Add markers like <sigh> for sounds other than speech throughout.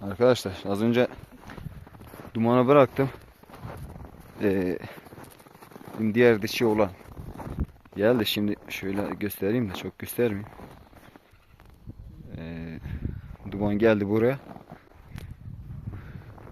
Arkadaşlar az önce dumanı bıraktım. Ee, diğer dişi olan geldi. Şimdi şöyle göstereyim de çok göstermeyeyim. Ee, duman geldi buraya.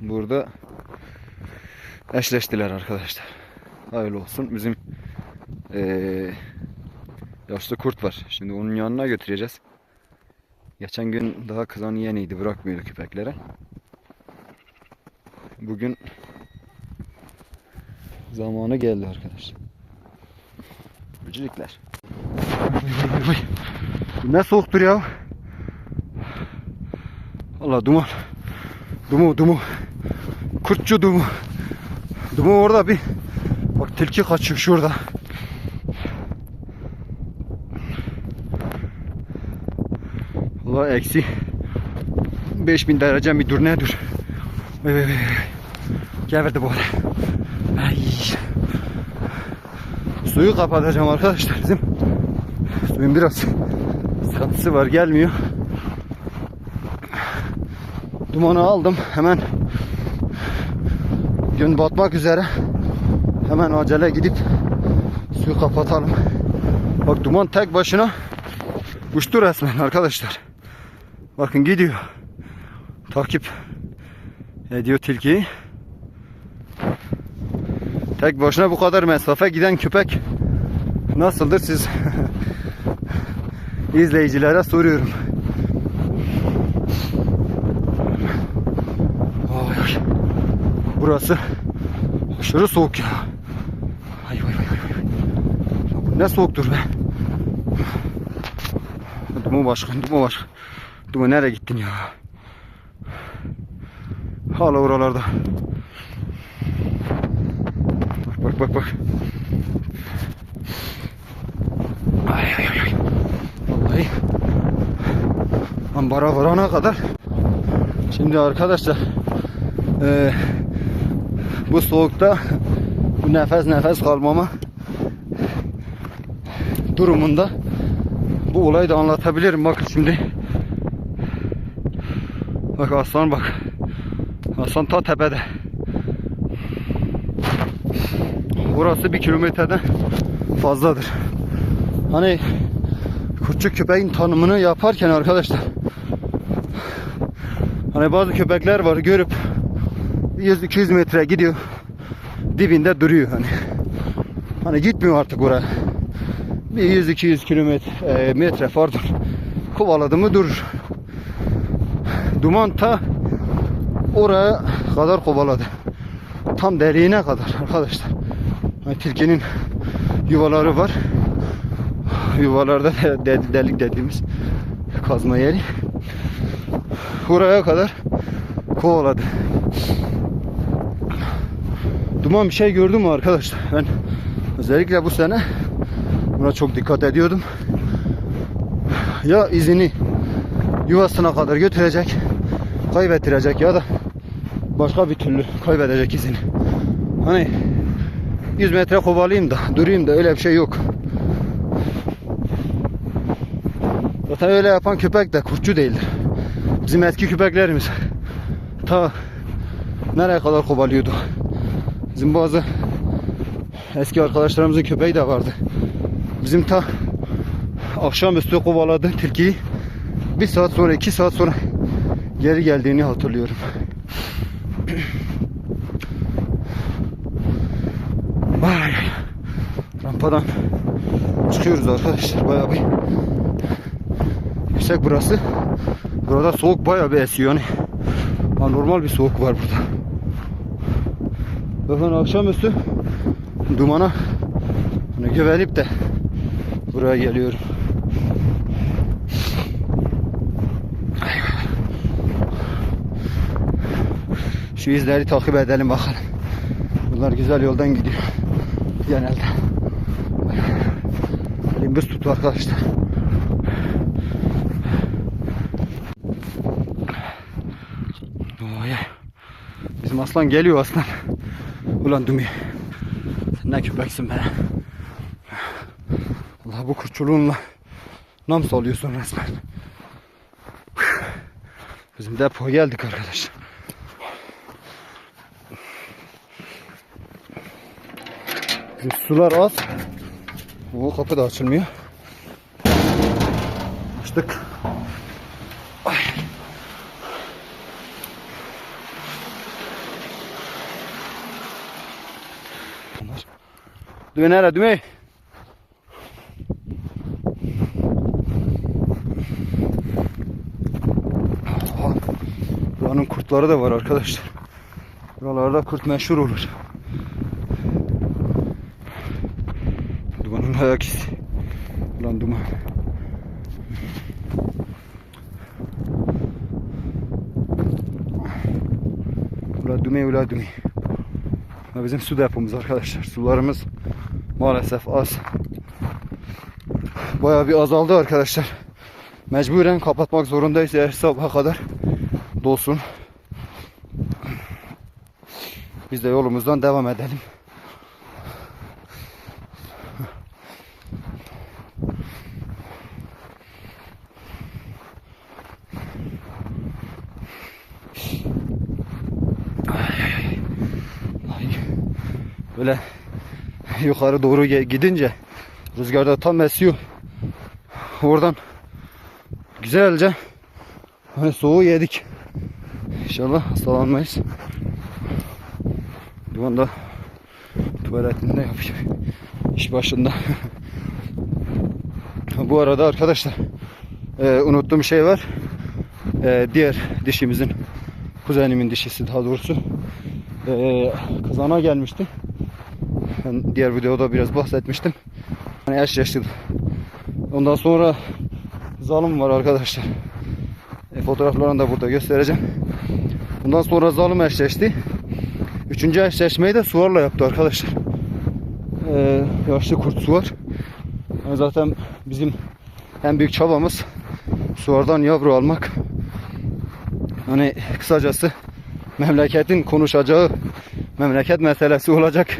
Burada eşleştiler arkadaşlar. Hayırlı olsun. Bizim ee, yaşlı kurt var. Şimdi onun yanına götüreceğiz. Geçen gün daha kızan yeniydi. Bırakmıyordu köpeklere. Bugün zamanı geldi arkadaşlar. Böcekler. Ne soğuktur ya. Allah duman. Dumu dumu. Kurtçu dumu. Dumu orada bir. Bak tilki kaçıyor şurada. Allah eksi 5000 derece bir dur ne dur. Vay vay vay. Geberdi bu arada. Ay. Suyu kapatacağım arkadaşlar bizim. Suyun biraz sıkıntısı var gelmiyor. Dumanı aldım hemen gün batmak üzere hemen acele gidip suyu kapatalım. Bak duman tek başına uçtu resmen arkadaşlar. Bakın gidiyor. Takip ediyor tilkiyi. Tek başına bu kadar mesafe giden köpek nasıldır siz <laughs> izleyicilere soruyorum. Ay. Burası aşırı soğuk ya. Ay ay ay ay. ne soğuktur be. Dumu başkan, Dumu başkan. Dumu nereye gittin ya? Hala oralarda. Bak bak bak bak. Ay ay ay. Vallahi ambara varana kadar. Şimdi arkadaşlar eee, bu soğukta bu nefes nefes kalmama durumunda bu olayı da anlatabilirim. Bakın şimdi. Bak aslan bak. Aslan ta tepede. Burası bir kilometreden fazladır. Hani küçük köpeğin tanımını yaparken arkadaşlar hani bazı köpekler var görüp 100-200 metre gidiyor dibinde duruyor hani hani gitmiyor artık oraya bir 100-200 kilometre e, metre pardon kovaladı mı durur duman ta oraya kadar kovaladı. Tam deriğine kadar arkadaşlar. Hani tilkinin yuvaları var. Yuvalarda de- de- delik dediğimiz kazma yeri. Buraya kadar kovaladı. Duman bir şey gördüm mü arkadaşlar? Ben özellikle bu sene buna çok dikkat ediyordum. Ya izini yuvasına kadar götürecek kaybettirecek ya da başka bir türlü kaybedecek izini hani 100 metre kovalayayım da durayım da öyle bir şey yok Zaten öyle yapan köpek de kurtçu değildir. Bizim eski köpeklerimiz ta nereye kadar kovalıyordu. Bizim bazı eski arkadaşlarımızın köpeği de vardı. Bizim ta akşamüstü kovaladı tilkiyi. Bir saat sonra iki saat sonra geri geldiğini hatırlıyorum. Vay. Rampadan çıkıyoruz arkadaşlar bayağı bir yüksek burası. Burada soğuk bayağı bir esiyor yani. Anormal bir soğuk var burada. Bakın akşamüstü dumana hani güvenip de buraya geliyorum. Şu izleri takip edelim bakalım. Bunlar güzel yoldan gidiyor. Genelde. Elim buz tuttu arkadaşlar. Oy. Bizim aslan geliyor aslan. Ulan Dumi. Sen ne köpeksin be. Allah bu kurtçuluğunla nam salıyorsun resmen. Bizim depoya geldik arkadaşlar. Sular az. O kapı da açılmıyor. Açtık. Ay. Düğme nerede düğme? Aha. Buranın kurtları da var arkadaşlar. Buralarda kurt meşhur olur. Dumanın ayak izi. Ulan duman. Ula düme ula düme. Bizim su depomuz arkadaşlar. Sularımız maalesef az. Bayağı bir azaldı arkadaşlar. Mecburen kapatmak zorundayız eğer sabaha kadar dolsun. Biz de yolumuzdan devam edelim. Böyle yukarı doğru gidince rüzgarda tam esiyor. Oradan güzelce hani soğuğu yedik. İnşallah hastalanmayız. Duman da tuvaletinde yapıyor. İş başında. Bu arada arkadaşlar e, unuttuğum şey var. E, diğer dişimizin kuzenimin dişisi daha doğrusu e, kızana gelmişti. Ben diğer videoda biraz bahsetmiştim. Hani eşleşti. Ondan sonra zalim var arkadaşlar. E, fotoğraflarını da burada göstereceğim. Bundan sonra zalim eşleşti. Üçüncü eşleşmeyi de suvarla yaptı arkadaşlar. Ee, yaşlı kurt suvar. Yani zaten bizim en büyük çabamız suvardan yavru almak. Hani kısacası memleketin konuşacağı memleket meselesi olacak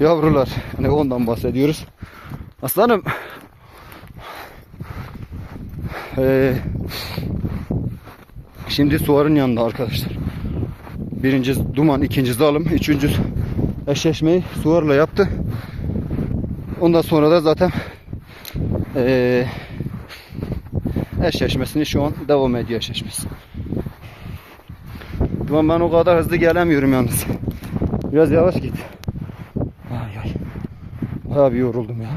yavrular. Hani ondan bahsediyoruz. Aslanım ee, şimdi suvarın yanında arkadaşlar. Birinci duman, ikinci zalim, üçüncü eşleşmeyi suvarla yaptı. Ondan sonra da zaten eee eşleşmesini şu an devam ediyor eşleşmesi. Duman ben o kadar hızlı gelemiyorum yalnız. Biraz yavaş git. Ay ay. Bayağı bir yoruldum ya.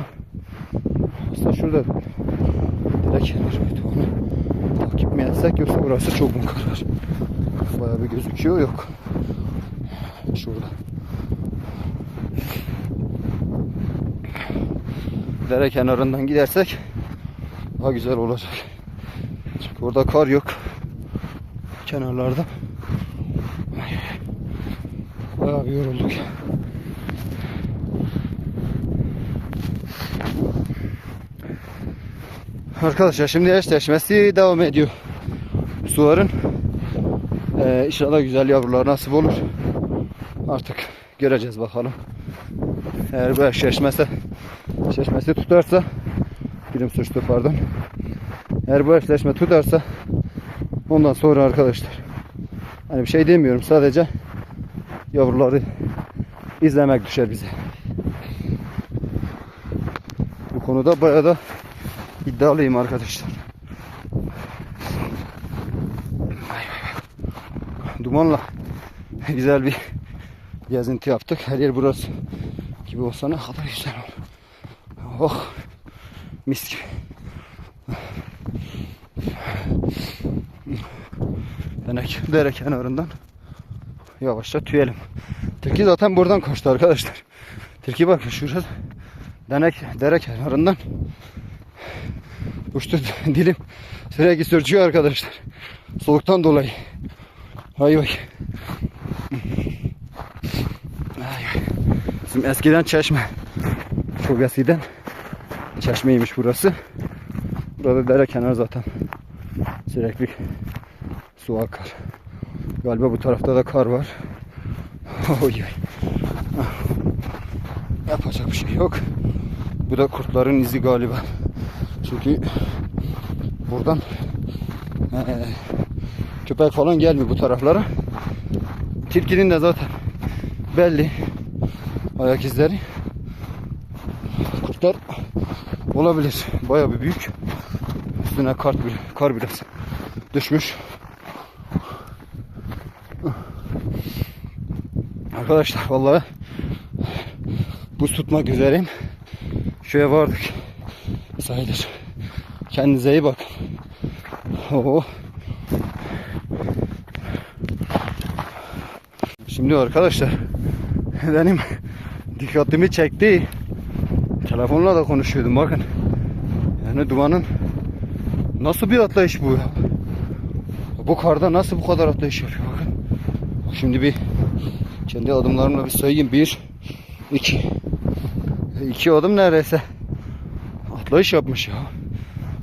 Aslında şurada direkt kenarıydı onu. Takip mi etsek yoksa burası çok mu karar? Bayağı bir gözüküyor yok. Şurada. Dere kenarından gidersek daha güzel olacak. Çünkü orada kar yok. Kenarlarda. Bayağı bir yorulduk. Arkadaşlar şimdi eşleşmesi devam ediyor. Suların ee, inşallah güzel yavrular nasip olur. Artık göreceğiz bakalım. Eğer bu eşleşmesi eşleşmesi tutarsa bilim suçlu pardon. Eğer bu eşleşme tutarsa ondan sonra arkadaşlar hani bir şey demiyorum sadece yavruları izlemek düşer bize. Bu konuda bayağı da iddialıyım arkadaşlar. Dumanla güzel bir gezinti yaptık. Her yer burası gibi olsa ne kadar güzel olur. Oh mis gibi. Denek dere kenarından yavaşça tüyelim. Tilki zaten buradan koştu arkadaşlar. Tilki bakın şurada denek dere kenarından uçtu <laughs> dilim sürekli sürçüyor arkadaşlar. Soğuktan dolayı. Hay vay. Ay, ay. Bizim eskiden çeşme. Çok eskiden çeşmeymiş burası. Burada dere kenarı zaten. Sürekli su akar. Galiba bu tarafta da kar var. <laughs> Oy oy. Yapacak bir şey yok. Bu da kurtların izi galiba. Çünkü buradan eee, Köpek falan gelmiyor bu taraflara. Tilkinin de zaten belli ayak izleri. Kurtlar olabilir. Bayağı bir büyük. Üstüne kar, kar biraz düşmüş. Arkadaşlar vallahi buz tutmak üzereyim. Şuraya vardık. Sayılır. Kendinize iyi bakın. Oo. Şimdi arkadaşlar <laughs> benim dikkatimi çekti. Telefonla da konuşuyordum bakın. Yani dumanın nasıl bir atlayış bu ya? Bu karda nasıl bu kadar atlayış yapıyor bakın. Şimdi bir kendi adımlarımla bir sayayım. Bir, iki. İki adım neredeyse. Atlayış yapmış ya.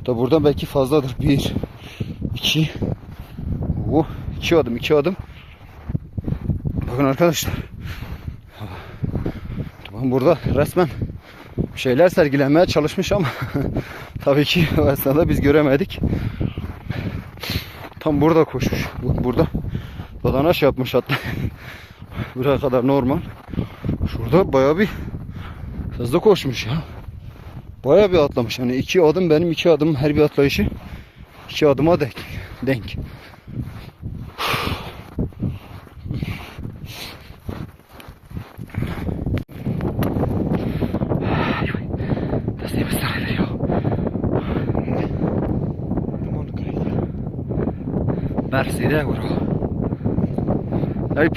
Da buradan belki fazladır. Bir, iki. Oh, iki adım, iki adım. Bakın arkadaşlar. Duman burada resmen şeyler sergilenmeye çalışmış ama <laughs> tabii ki o esnada biz göremedik. Tam burada koşmuş. Bu- Burada badanaş yapmış hatta. <laughs> Buraya kadar normal. Şurada baya bir hızlı koşmuş ya. Baya bir atlamış. Yani iki adım benim iki adım her bir atlayışı iki adıma denk. denk. Das Leben ist leider ja. Merci de bro. Ej,